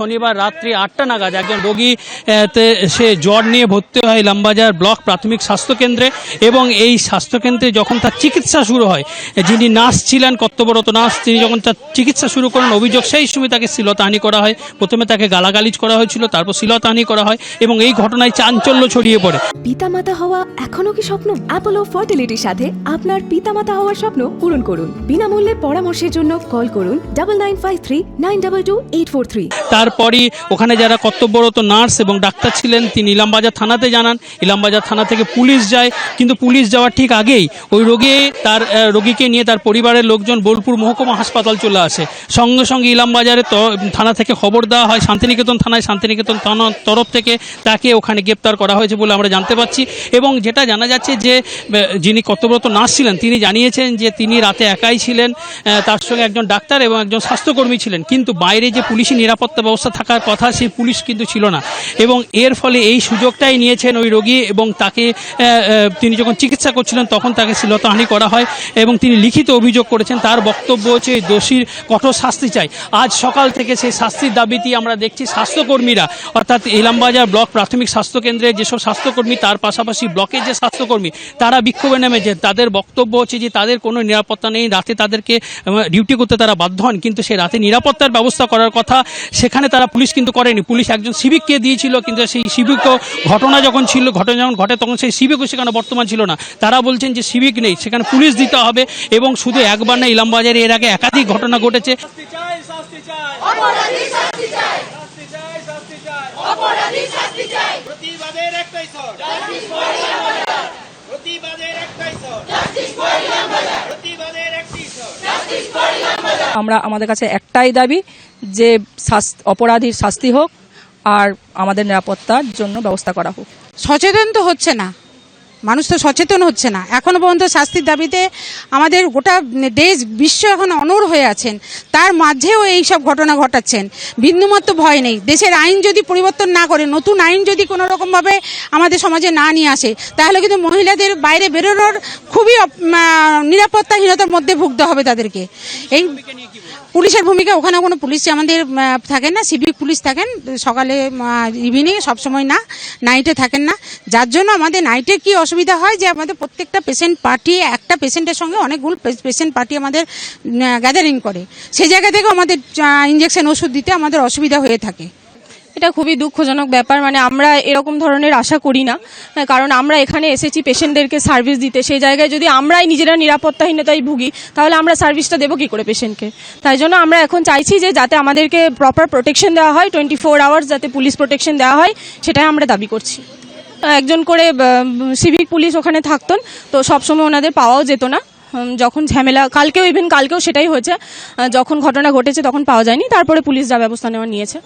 শনিবার রাত্রি আটটা নাগাদ একজন রোগী সে জ্বর নিয়ে ভর্তি হয় ইলামবাজার ব্লক প্রাথমিক স্বাস্থ্যকেন্দ্রে এবং এই স্বাস্থ্যকেন্দ্রে যখন তার চিকিৎসা শুরু হয় যিনি নার্স ছিলেন কর্তব্যরত নার্স তিনি যখন তার চিকিৎসা শুরু করেন অভিযোগ সেই সময় তাকে শ্লীলতাহানি করা হয়। প্রথমে তাকে গালাগালিজ করা হয়েছিল তারপর শ্লীলতাহানি করা হয় এবং এই ঘটনায় চাঞ্চল্য ছড়িয়ে পড়ে। পিতামাতা হওয়া এখনও কি স্বপ্ন? অ্যাপোলো ফার্টিলিটির সাথে আপনার পিতামাতা হওয়ার স্বপ্ন পূরণ করুন। বিনামূল্যে পরামর্শের জন্য কল করুন double nine five three nine double two eight four three তারপরই ওখানে যারা কর্তব্যরত নার্স এবং ডাক্তার ছিলেন, তিনি ইলামবাজার থানাতে জানান। ইলামবাজার থানা থেকে পুলিশ যায়, কিন্তু পুলিশ যাওয়ার ঠিক আগেই ওই রোগী তার রোগীকে নিয়ে তার পরিবারের লোকজন বোলপুর মহকুমা হাসপাতাল চলে আসে। সঙ্গে সঙ্গে ইলামবাজারে ত- থানা থেকে খবর দেওয়া হয়, শান্তিনিকেতন থানায় শান্তিনিকেতন থানার তরফ থেকে তাকে ওখানে গ্রেপ্তার করা হয়েছে বলে আমরা জানতে পারছি। এবং যেটা জানা যাচ্ছে যে যিনি কর্তব্যরত নার্স ছিলেন, তিনি জানিয়েছেন যে তিনি রাতে একাই ছিলেন তার সঙ্গে একজন ডাক্তার এবং একজন স্বাস্থ্যকর্মী ছিলেন। কিন্তু বাইরে যে পুলিশি নিরাপত্তা ব্যবস্থা থাকার কথা সেই পুলিশ কিন্তু ছিল না। এবং এর ফলে এই সুযোগটাই নিয়েছেন ওই রোগী এবং তাকে তিনি যখন চিকিৎসা করছিলেন তখন তাকে শ্লীলতাহানি করা হয় এবং তিনি লিখিত অভিযোগ করেছেন। তার বক্তব্য হচ্ছে দোষীর কঠোর শাস্তি চাই। আজ সকাল থেকে সেই শাস্তির দাবিটি আমরা দেখছি স্বাস্থ্যকর্মীরা, অর্থাৎ ইলামবাজার ব্লক প্রাথমিক স্বাস্থ্যকেন্দ্রে যেসব স্বাস্থ্যকর্মী, তার পাশাপাশি ব্লকের যে স্বাস্থ্যকর্মী, তারা বিক্ষোভে নেমেছে তাদের বক্তব্য হচ্ছে যে, তাদের কোনো নিরাপত্তা নেই। রাতে তাদেরকে ডিউটি করতে তারা বাধ্য হন। কিন্তু সেই রাতে নিরাপত্তার ব্যবস্থা করার কথা সেখানে তারা পুলিশ কিন্তু করেনি। পুলিশ একজন সিভিককে দিয়েছিল কিন্তু সেই সিভিকও ঘটনা যখন ছিল ঘটনা যখন ঘটে তখন সেই সিভিকও সেখানে বর্তমান ছিল না। তারা বলছেন যে সিভিক নেই সেখানে পুলিশ দিতে হবে এবং শুধু একবার না ইলামবাজারে এর আগে একাধিক ঘটনা ঘটেছে। শাস্তি চাই। শাস্তি চাই অপরাধী শাস্তি চাই শাস্তি চাই শাস্তি চাই অপরাধী শাস্তি চাই প্রতিবাদের একটাই স্বর জাস্টিস ফর ইলামবাজার প্রতিবাদের একটাই স্বর জাস্টিস ফর ইলামবাজার প্রতিবাদের একটাই স্বর জাস্টিস ফর ইলামবাজার আমরা আমাদের কাছে একটাই দাবি যে অপরাধীর শাস্তি হোক আর আমাদের নিরাপত্তার জন্য ব্যবস্থা করা হোক। সচেতন তো হচ্ছে না। মানুষ তো সচেতন হচ্ছে না। এখনও পর্যন্ত শাস্তির দাবিতে আমাদের গোটা দেশ, বিশ্ব এখন অনড় হয়ে আছেন। তার মাঝেও এই সব ঘটনা ঘটাচ্ছেন। বিন্দুমাত্র ভয় নেই। দেশের আইন যদি পরিবর্তন না করে, নতুন আইন যদি কোনো রকমভাবে আমাদের সমাজে না নিয়ে আসে, তাহলে কিন্তু মহিলাদের বাইরে বেরোনোর খুবই নিরাপত্তাহীনতার মধ্যে ভুগতে হবে তাদেরকে। এই পুলিশের ভূমিকা ওখানে কোনো পুলিশ আমাদের থাকেন না, সিভিক পুলিশ থাকেন, সকালে ইভিনিংয়ে সবসময় না নাইটে থাকেন না। যার জন্য আমাদের নাইটে কি অসুবিধা হয় যে আমাদের প্রত্যেকটা পেশেন্ট পার্টি একটা পেশেন্টের সঙ্গে অনেকগুলো পেশেন্ট পার্টি আমাদের গ্যাদারিং করে। সেই জায়গা থেকে আমাদের ইঞ্জেকশন ওষুধ দিতে আমাদের অসুবিধা হয়ে থাকে। এটা খুবই দুঃখজনক ব্যাপার। মানে আমরা এরকম ধরনের আশা করি না, কারণ আমরা এখানে এসেছি পেশেন্টদেরকে সার্ভিস দিতে। সেই জায়গায় যদি আমরাই নিজেরা নিরাপত্তাহীনতায় ভুগি, তাহলে আমরা সার্ভিসটা দেবো কী করে পেশেন্টকে? তাই জন্য আমরা এখন চাইছি যে যাতে আমাদেরকে প্রপার প্রোটেকশন দেওয়া হয় টোয়েন্টি ফোর আওয়ার্স যাতে পুলিশ প্রোটেকশন দেওয়া হয়, সেটাই আমরা দাবি করছি। একজন করে সিভিক পুলিশ ওখানে থাকতেন, তো সবসময় ওনাদের পাওয়াও যেত না। যখন ঝামেলা, কালকেও ইভেন কালকেও সেটাই হয়েছে। যখন ঘটনা ঘটেছে তখন পাওয়া যায়নি, তারপরে পুলিশ যা ব্যবস্থা নেওয়া নিয়েছে।